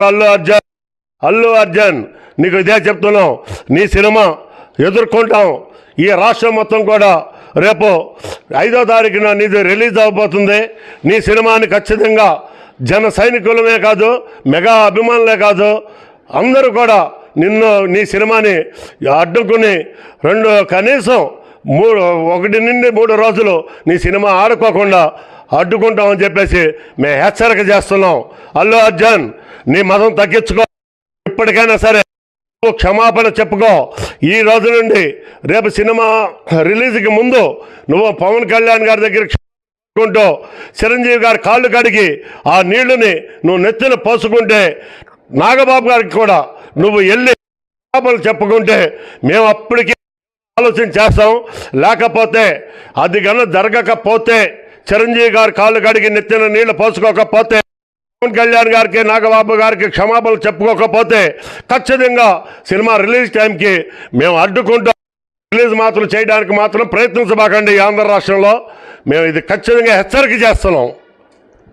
అల్లు అర్జున్. అల్లు అర్జున్. నీకు ఇదే చెప్తున్నాం. నీ సినిమా ఎదుర్కొంటాం. ఈ రాష్ట్రం మొత్తం కూడా రేపు ఐదో తారీఖున నీది రిలీజ్ అవబోతుంది. నీ సినిమాని ఖచ్చితంగా జన సైనికులమే కాదు మెగా అభిమానులే కాదు అందరూ కూడా నిన్ను నీ సినిమాని అడ్డుకుని రెండు కనీసం మూడు ఒకటి నుండి మూడు రోజులు నీ సినిమా ఆడుకోకుండా అడ్డుకుంటామని చెప్పేసి మేము హెచ్చరిక చేస్తున్నాం. అల్లు అర్జున్. నీ మతం తగ్గించుకో. ఇప్పటికైనా సరే నువ్వు క్షమాపణ చెప్పుకో. ఈ రోజు నుండి రేపు సినిమా రిలీజ్కి ముందు నువ్వు పవన్ కళ్యాణ్ గారి దగ్గర క్షమాపణ చిరంజీవి గారి కాళ్ళు కడిగి ఆ నీళ్ళుని నువ్వు నెత్తిన పోసుకుంటే నాగబాబు గారికి కూడా నువ్వు వెళ్ళి క్షమాపణలు చెప్పుకుంటే మేము అప్పటికీ ఆలోచన చేస్తాం. లేకపోతే అది కన్నా జరగకపోతే చిరంజీవి గారు కాళ్ళు కడిగి నెత్తిన నీళ్ళు పోసుకోకపోతే పవన్ కళ్యాణ్ గారికి నాగబాబు గారికి క్షమాపణలు చెప్పుకోకపోతే ఖచ్చితంగా సినిమా రిలీజ్ టైంకి మేము అడ్డుకుంటాం రిలీజ్ మాత్రం చేయడానికి మాత్రం ప్రయత్నించబాకండి ఆంధ్ర రాష్ట్రంలో. మేము ఇది ఖచ్చితంగా హెచ్చరిక చేస్తున్నాం.